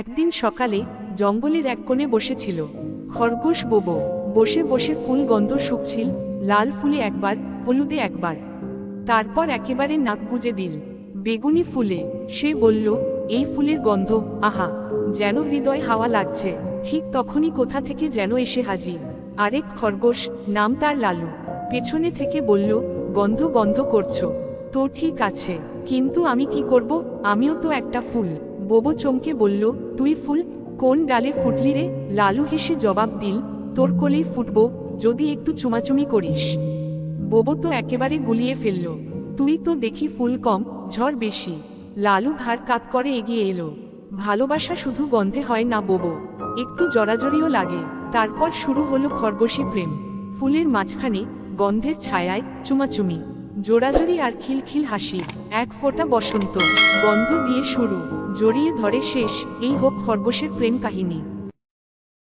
একদিন সকালে জঙ্গলের এক কোণে বসেছিল। খরগোশ বোবো, বসে বসে ফুল গন্ধ শুকছিল, লাল ফুলে একবার, হলুদে একবার। তারপর একেবারে নাক বুজে দিল। বেগুনি ফুলে, সে বলল, এই ফুলের গন্ধ, আহা, যেন হৃদয় হাওয়া লাগছে, ঠিক তখনই কোথা থেকে যেন এসে হাজির। আরেক খরগোশ, নাম তার লালু, পেছনে থেকে বলল, গন্ধ গন্ধ করছ, তো ঠিক আছে, কিন্তু আমি কি করব? আমিও তো একটা ফুল। বোবো চমকে বলল, তুই ফুল, কোন ডালে ফুটলি রে? লালু হেসে জবাব দিল, তোর কোলেই ফুটবো, যদি একটু চুমাচুমি করিস। বোবো তো একেবারে গুলিয়ে ফেলল, তুই তো দেখি ফুল কম, ঝড় বেশি। লালু ঘাড় কাত করে এগিয়ে এলো, ভালোবাসা শুধু গন্ধে হয় না বোবো, একটু জড়াজড়িও লাগে। তারপর শুরু হলো খরগোশী প্রেম, ফুলের মাঝখানে গন্ধের ছায়ায় চুমাচুমি। জোড়াজড়ি আর খিলখিল হাসি, এক ফোঁটা বসন্ত বন্ধ দিয়ে শুরু, জড়িয়ে ধরে শেষ, এই হোক খরগোশের প্রেম কাহিনী।